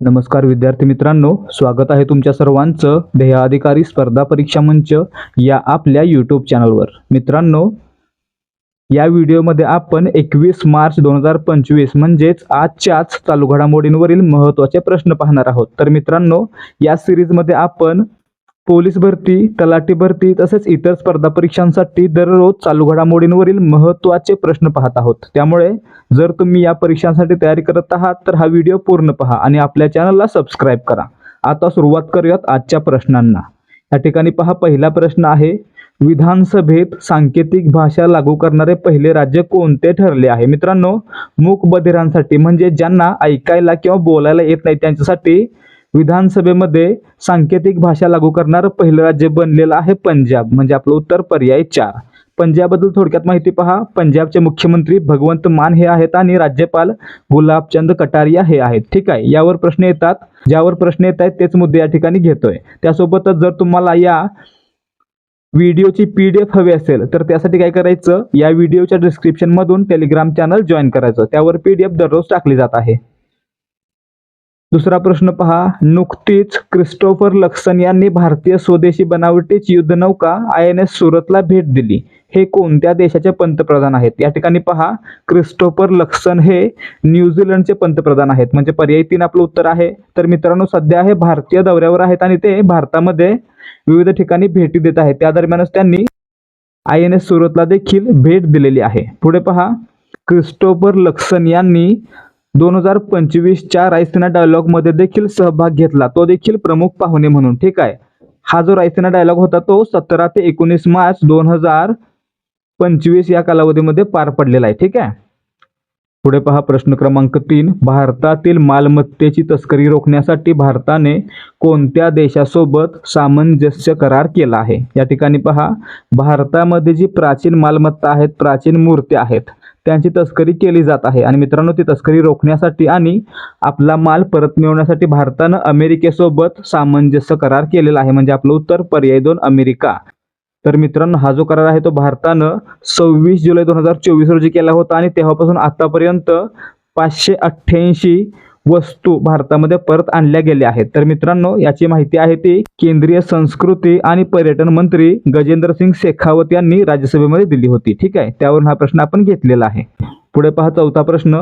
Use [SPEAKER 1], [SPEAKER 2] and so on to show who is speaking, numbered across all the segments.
[SPEAKER 1] नमस्कार विद्यार्थी मित्रांनो स्वागत आहे तुमच्या सर्वांचं ध्येय अधिकारी स्पर्धा परीक्षा मंच या आपल्या यूट्यूब चॅनलवर मित्रांनो या व्हिडिओमध्ये आपण एकवीस मार्च दोन हजार पंचवीस म्हणजेच आजच्याच चालू घडामोडींवरील महत्त्वाचे प्रश्न पाहणार आहोत. तर मित्रांनो या सिरीजमध्ये आपण पोलीस भरती तलाठी भरती तसेच इतर स्पर्धा परीक्षांसाठी दररोज चालू घडामोडींवरील महत्त्वाचे प्रश्न पाहत आहोत. त्यामुळे जर तुम्ही या परीक्षांसाठी तयारी करत आहात तर हा व्हिडिओ पूर्ण पहा आणि आपल्या चॅनलला सबस्क्राईब करा. आता सुरुवात करूयात आजच्या प्रश्नांना. या ठिकाणी पहा पहिला प्रश्न आहे विधानसभेत सांकेतिक भाषा लागू करणारे पहिले राज्य कोणते ठरले आहे? मित्रांनो मूक बधिरांसाठी म्हणजे ज्यांना ऐकायला किंवा बोलायला येत नाही त्यांच्यासाठी विधानसभेमध्ये सांकेतिक भाषा लागू करणारं पहिलं राज्य बनलेलं आहे पंजाब म्हणजे आपलं उत्तर पर्याय चार पंजाबबद्दल थोडक्यात माहिती पहा. पंजाबचे मुख्यमंत्री भगवंत मान हे आहेत आणि राज्यपाल गुलाबचंद कटारिया हे आहेत. ठीक आहे यावर प्रश्न येतात. ज्यावर प्रश्न येत आहेत तेच मुद्दे या ठिकाणी घेतोय. त्यासोबतच जर तुम्हाला या व्हिडिओची पी डी एफ हवी असेल तर त्यासाठी काय करायचं? या व्हिडिओच्या डिस्क्रिप्शनमधून टेलिग्राम चॅनल जॉईन करायचं. त्यावर पी डी एफ दररोज टाकली जात आहे. दुसरा प्रश्न पहा. नुकतीच क्रिस्टोफर लक्सन यांनी भारतीय स्वदेशी बनावटीची युद्धनौका आय एन एस सुरतला भेट दिली. हे कोणत्या देशाचे पंतप्रधान आहेत. या ठिकाणी पहा. क्रिस्टोफर लक्सन हे न्यूझीलंडचे पंतप्रधान आहेत. म्हणजे पर्यायी तीन आपलं उत्तर आहे. तर मित्रांनो सध्या हे भारतीय दौऱ्यावर आहेत आणि ते भारतामध्ये विविध ठिकाणी भेटी देत आहेत. त्या दरम्यानच त्यांनी आय एन एस सुरतला देखील भेट दिलेली आहे. पुढे पहा. क्रिस्टोफर लक्सन यांनी दोन हजार पंचवीसच्या रायसेना डायलॉगमध्ये देखील सहभाग घेतला. तो देखील प्रमुख पाहुणे म्हणून ठीक आहे? हा जो रायसेना डायलॉग होता तो सतरा ते एकोणीस मार्च दोन हजार पंचवीस या कालावधीमध्ये पार पडलेला आहे ठीक आहे? पुढे पहा प्रश्न क्रमांक तीन. भारतातील मालमत्तेची तस्करी रोखण्यासाठी भारताने कोणत्या देशासोबत सामंजस्य करार केला आहे? या ठिकाणी पहा. भारतामध्ये जी प्राचीन मालमत्ता आहेत प्राचीन मूर्त्या आहेत त्यांची तस्करी केली जात आहे. आणि मित्रांनो ती तस्करी रोखण्यासाठी आणि आपला माल परत मिळवण्यासाठी भारतानं अमेरिकेसोबत सामंजस्य करार केलेला आहे. म्हणजे आपलं उत्तर पर्याय दोन अमेरिका. तर मित्रांनो हा जो करार आहे तो भारतानं सव्वीस जुलै दोन हजार चोवीस रोजी केला होता. आणि तेव्हापासून आतापर्यंत पाचशे अठ्ठ्याऐंशी वस्तू भारतामध्ये परत आणल्या गेल्या आहेत. तर मित्रांनो याची माहिती आहे ती केंद्रीय संस्कृती आणि पर्यटन मंत्री गजेंद्र सिंग शेखावत यांनी राज्यसभेमध्ये दिली होती. ठीक आहे? त्यावरून हा प्रश्न आपण घेतलेला आहे. पुढे पहा चौथा प्रश्न.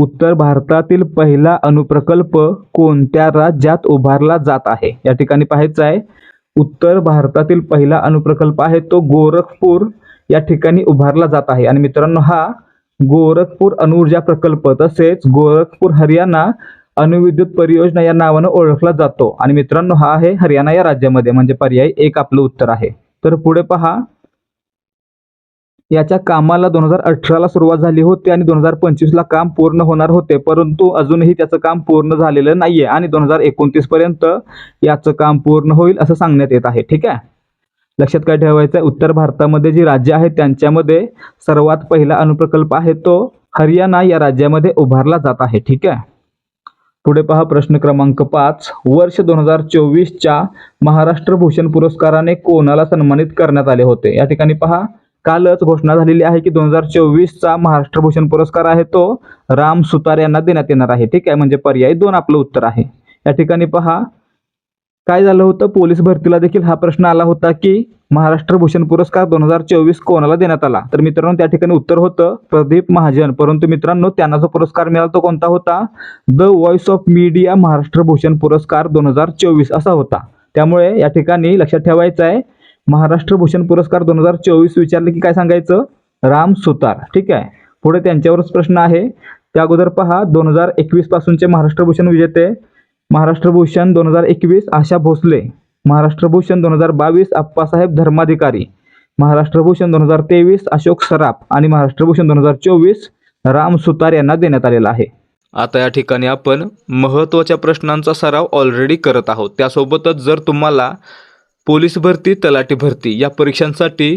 [SPEAKER 1] उत्तर भारतातील पहिला अणुप्रकल्प कोणत्या राज्यात उभारला जात आहे? या ठिकाणी पाहायचं आहे. उत्तर भारतातील पहिला अणुप्रकल्प आहे तो गोरखपूर या ठिकाणी उभारला जात आहे. आणि मित्रांनो हा गोरखपूर अणुऊर्जा प्रकल्प तसेच गोरखपूर हरियाणा अणुविद्युत परियोजना या नावानं ओळखला जातो. आणि मित्रांनो हा आहे हरियाणा या राज्यामध्ये म्हणजे पर्याय एक आपलं उत्तर आहे. तर पुढे पहा. याच्या कामाला दोन हजार अठराला सुरुवात झाली होती आणि दोन हजार पंचवीसला काम पूर्ण होणार होते परंतु अजूनही त्याचं काम पूर्ण झालेलं नाहीये आणि दोन हजार एकोणतीस पर्यंत याचं काम पूर्ण होईल असं सांगण्यात येत आहे. ठीक आहे? लक्षात काय ठेवायचं आहे उत्तर भारतामध्ये जी राज्य आहेत त्यांच्यामध्ये सर्वात पहिला अणुप्रकल्प आहे तो हरियाणा या राज्यामध्ये उभारला जात आहे. ठीक आहे? पुढे पहा प्रश्न क्रमांक पाच. वर्ष दोन हजार चोवीसच्या महाराष्ट्र भूषण पुरस्काराने कोणाला सन्मानित करण्यात आले होते? या ठिकाणी पहा. कालच घोषणा झालेली आहे की दोन हजार चोवीसचा महाराष्ट्र भूषण पुरस्कार आहे तो राम सुतार यांना देण्यात येणार आहे. ठीक आहे? म्हणजे पर्याय दोन आपलं उत्तर आहे. या ठिकाणी पहा. काय झालं होतं? पोलीस भरतीला देखील हा प्रश्न आला होता की महाराष्ट्र भूषण पुरस्कार दोन हजार चोवीस कोणाला देण्यात आला? तर मित्रांनो त्या ठिकाणी उत्तर होतं प्रदीप महाजन. परंतु मित्रांनो त्यांना जो पुरस्कार मिळाला तो कोणता होता? The voice of media Maharashtra Bhushan पुरस्कार दोन हजार चोवीस असा होता. त्यामुळे या ठिकाणी लक्षात ठेवायचं आहे महाराष्ट्र भूषण पुरस्कार दोन हजार चोवीस विचारले की काय सांगायचं? राम सुतार. ठीक आहे. पुढे त्यांच्यावरच प्रश्न आहे. त्या अगोदर पहा दोन हजार एकवीस पासूनचे महाराष्ट्र भूषण विजेते महाराष्ट्र भूषण दोन हजार एकवीस आशा भोसले महाराष्ट्र भूषण दोन हजार बावीस आप्पासाहेब धर्माधिकारी महाराष्ट्र भूषण दोन हजार तेवीस अशोक सराफ आणि महाराष्ट्र भूषण दोन हजार चोवीस राम सुतार यांना देण्यात आलेला आहे.
[SPEAKER 2] आता या ठिकाणी आपण महत्त्वाच्या प्रश्नांचा सराव ऑलरेडी करत आहोत. त्यासोबतच जर तुम्हाला पोलीस भरती तलाठी भरती या परीक्षांसाठी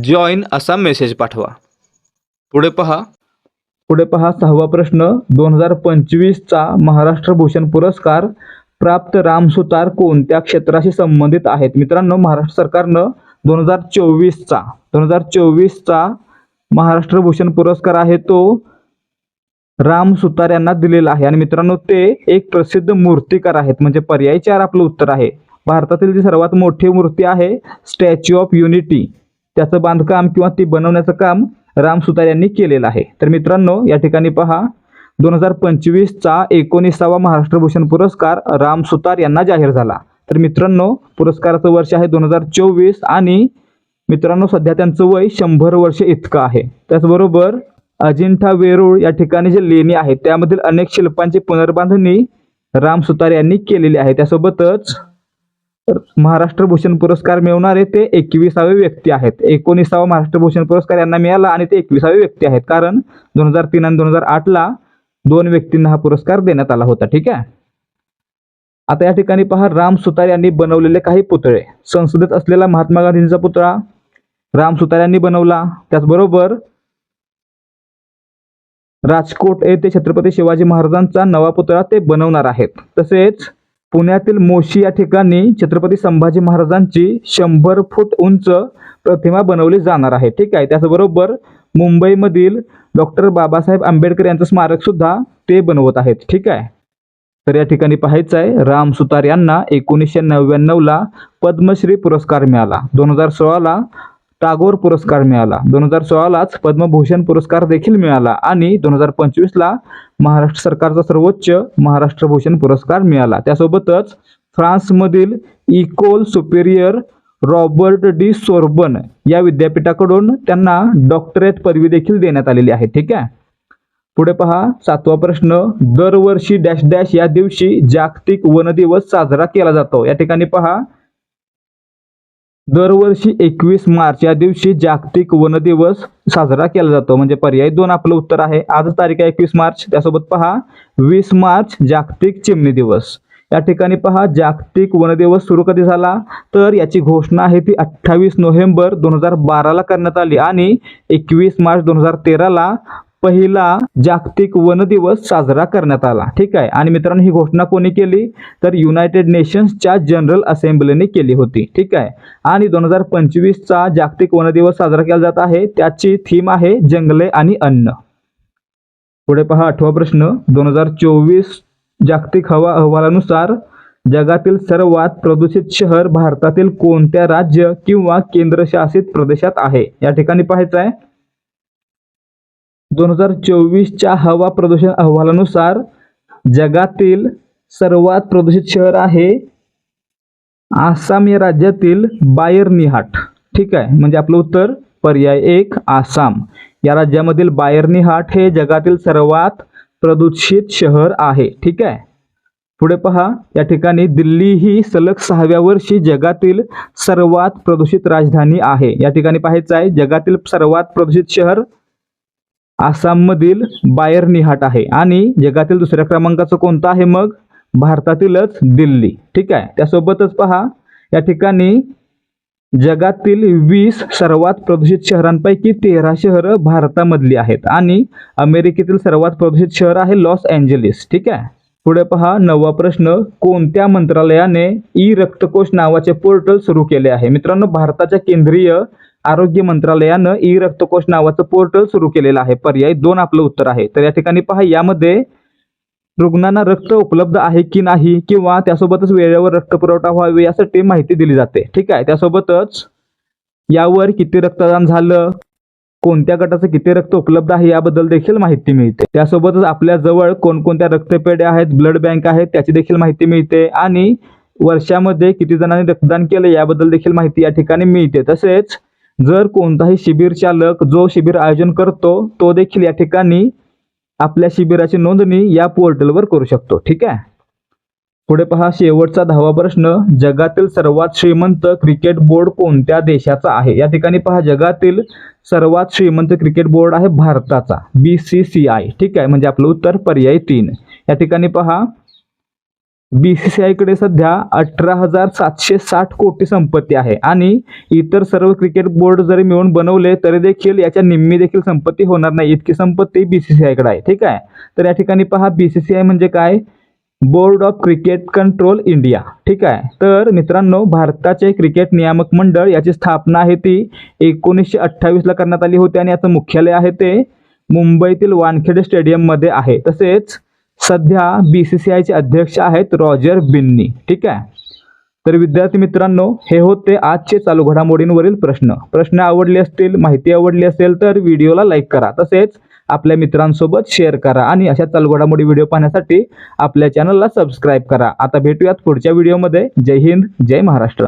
[SPEAKER 2] जॉईन असा मेसेज पाठवा. पुढे पहा.
[SPEAKER 1] पुढे पहा सहावा प्रश्न. दोन हजार पंचवीसचा महाराष्ट्र भूषण पुरस्कार प्राप्त राम सुतार कोणत्या क्षेत्राशी संबंधित आहेत? मित्रांनो महाराष्ट्र सरकारनं दोन हजार चोवीसचा दोन हजार चोवीसचा महाराष्ट्र भूषण पुरस्कार आहे तो राम सुतार यांना दिलेला आहे. आणि मित्रांनो ते एक प्रसिद्ध मूर्तिकार आहेत. म्हणजे पर्यायी चार आपलं उत्तर आहे. भारतातील जी सर्वात मोठी मूर्ती आहे स्टॅच्यू ऑफ युनिटी त्याचं बांधकाम किंवा ती बनवण्याचं काम राम सुतार यांनी केलेलं आहे. तर मित्रांनो या ठिकाणी पहा. दोन हजार पंचवीसचा एकोणीसावा महाराष्ट्र भूषण पुरस्कार राम सुतार यांना जाहीर झाला. तर मित्रांनो पुरस्काराचं वर्ष आहे दोन हजार चोवीस आणि मित्रांनो सध्या त्यांचं वय शंभर वर्ष इतकं आहे. त्याचबरोबर अजिंठा वेरूळ या ठिकाणी जे लेणी आहेत त्यामधील अनेक शिल्पांची पुनर्बांधणी राम सुतार यांनी केलेली आहे. त्यासोबतच महाराष्ट्र भूषण पुरस्कार मिळवणारे ते एकविसावे व्यक्ती आहेत. एकोणीसावा महाराष्ट्र भूषण पुरस्कार यांना मिळाला आणि ते एकविसावे व्यक्ती आहेत. कारण दोन हजार तीन आणि दोन हजार आठला दोन व्यक्तींना हा पुरस्कार देण्यात आला होता. ठीक आहे? आता या ठिकाणी पहा राम सुतार यांनी बनवलेले काही पुतळे. संसदेत असलेला महात्मा गांधींचा पुतळा राम सुतार यांनी बनवला. त्याचबरोबर राजकोट येथे छत्रपती शिवाजी महाराजांचा नवा पुतळा ते बनवणार आहेत. तसेच पुण्यातील मोशी या ठिकाणी छत्रपती संभाजी महाराजांची शंभर फूट उंच प्रतिमा बनवली जाणार आहे. ठीक आहे? त्याचबरोबर मुंबईमधील डॉक्टर बाबासाहेब आंबेडकर यांचं स्मारक सुद्धा ते बनवत आहेत. ठीक आहे? तर या ठिकाणी पाहायचं आहे राम सुतार यांना एकोणीसशे नव्याण्णवला पद्मश्री पुरस्कार मिळाला. दोन हजार सोळाला टागोर पुरस्कार मिळाला. दोन हजार सोळालाच पद्मभूषण पुरस्कार देखील मिळाला आणि दोन हजार पंचवीसला महाराष्ट्र सरकारचा सर्वोच्च महाराष्ट्र भूषण पुरस्कार मिळाला. त्यासोबतच फ्रान्समधील Ecole Superieure Robert de Sorbon या विद्यापीठाकडून त्यांना डॉक्टरेट पदवी देखील देण्यात आलेली आहे. ठीक आहे? पुढे पहा. सातवा प्रश्न. दरवर्षी डॅश डॅश या दिवशी जागतिक वन दिवस साजरा केला जातो. या ठिकाणी पहा. दरवर्षी एकवीस मार्च या दिवशी जागतिक वन दिवस साजरा केला जातो. म्हणजे पर्याय दोन आपलं उत्तर आहे. आज तारीख आहे एकवीस मार्च. त्यासोबत पहा वीस मार्च जागतिक चिमणी दिवस. या ठिकाणी पहा जागतिक वन दिवस सुरू कधी झाला? तर याची घोषणा आहे ती अठ्ठावीस नोव्हेंबर दोन हजार बाराला करण्यात आली आणि एकवीस मार्च दोन हजार तेराला पहिला जागतिक वन दिवस साजरा करण्यात आला. ठीक आहे? आणि मित्रांनो ही घोषणा कोणी केली? तर युनायटेड नेशन्सच्या जनरल असेंब्लीने केली होती. ठीक आहे? आणि दोन हजार पंचवीसचा जागतिक वन दिवस साजरा केला जात आहे. त्याची थीम आहे जंगले आणि अन्न. पुढे पहा आठवा प्रश्न. दोन हजार चोवीस जागतिक हवा अहवालानुसार जगातील सर्वात प्रदूषित शहर भारतातील कोणत्या राज्य किंवा केंद्रशासित प्रदेशात आहे? या ठिकाणी पाहायचं आहे. दोन हजार चोवीसच्या हवा प्रदूषण अहवालानुसार जगातील सर्वात प्रदूषित शहर आहे आसाम या राज्यातील बायरनिहाट. ठीक आहे? म्हणजे आपलं उत्तर पर्याय एक आसाम. या राज्यामधील बायरनिहाट हे जगातील सर्वात प्रदूषित शहर आहे. ठीक आहे? पुढे पहा. या ठिकाणी दिल्ली ही सलग सहाव्या वर्षी जगातील सर्वात प्रदूषित राजधानी आहे. या ठिकाणी पाहायचं आहे जगातील सर्वात प्रदूषित शहर आसाममधील बायर निहाट आहे. आणि जगातील दुसऱ्या क्रमांकाचं कोणतं आहे मग? भारतातीलच दिल्ली. ठीक आहे? त्यासोबतच पहा या ठिकाणी जगातील वीस सर्वात प्रदूषित शहरांपैकी तेरा शहरं भारतामधली आहेत. आणि अमेरिकेतील सर्वात प्रदूषित शहर आहे लॉस एंजलिस. ठीक आहे? पुढे पहा नववा प्रश्न कोणत्या मंत्रालयाने ई रक्तकोश नावाचे पोर्टल सुरू केले आहे? मित्रांनो भारताच्या केंद्रीय आरोग्य मंत्रालयानं ई रक्तकोश नावाचं पोर्टल सुरू केलेलं आहे. पर्याय दोन आपलं उत्तर आहे. तर या ठिकाणी पहा यामध्ये रुग्णांना रक्त उपलब्ध आहे की नाही किंवा त्यासोबतच वेळेवर रक्त पुरवठा व्हावे यासाठी माहिती दिली जाते. ठीक आहे? त्यासोबतच यावर किती रक्तदान झालं कोणत्या गटाचं किती रक्त उपलब्ध आहे याबद्दल देखील माहिती मिळते. त्यासोबतच आपल्या जवळ कोणकोणत्या रक्तपेढ्या आहेत ब्लड बँक आहेत त्याची देखील माहिती मिळते आणि वर्षामध्ये किती जणांनी रक्तदान केलं याबद्दल देखील माहिती या ठिकाणी मिळते. तसेच जर कोणताही शिबिर चालक जो शिबिर आयोजन करतो तो देखील या ठिकाणी आपल्या शिबिराची नोंदणी या पोर्टलवर करू शकतो. ठीक आहे? पुढे पहा शेवटचा दहावा प्रश्न. जगातील सर्वात श्रीमंत क्रिकेट बोर्ड कोणत्या देशाचा आहे? या ठिकाणी पहा जगातील सर्वात श्रीमंत क्रिकेट बोर्ड आहे भारताचा. बी सी सी आय ठीक आहे? म्हणजे आपलं उत्तर पर्याय तीन. या ठिकाणी पहा बी सी सी आयकडे सध्या अठरा हजार सातशे साठ कोटी संपत्ती आहे. आणि इतर सर्व क्रिकेट बोर्ड जरी मिळून बनवले तरी देखील याच्या निम्मी देखील संपत्ती होणार नाही. इतकी संपत्ती बी सी सी आयकडे आहे. ठीक आहे? तर या ठिकाणी पहा बी सी सी आय म्हणजे काय? Board of cricket control India ठीक आहे? तर मित्रांनो भारताचे क्रिकेट नियामक मंडळ याची स्थापना आहे ती एकोणीसशे अठ्ठावीसला करण्यात आली होती. आणि याचं मुख्यालय आहे ते मुंबईतील वानखेडे स्टेडियममध्ये आहे. तसेच सध्या बी सी सी आयचे अध्यक्ष आहेत रॉजर बिन्नी. ठीक आहे? तर विद्यार्थी मित्रांनो हे होते आजचे चालू घडामोडींवरील प्रश्न. प्रश्न आवडले असतील माहिती आवडली असेल तर व्हिडिओला लाईक करा. तसेच आपल्या मित्रांसोबत शेअर करा आणि अशा चालू घडामोडी व्हिडिओ पाहण्यासाठी आपल्या चॅनलला सबस्क्राईब करा. आता भेटूयात पुढच्या व्हिडिओमध्ये. जय हिंद जय महाराष्ट्र.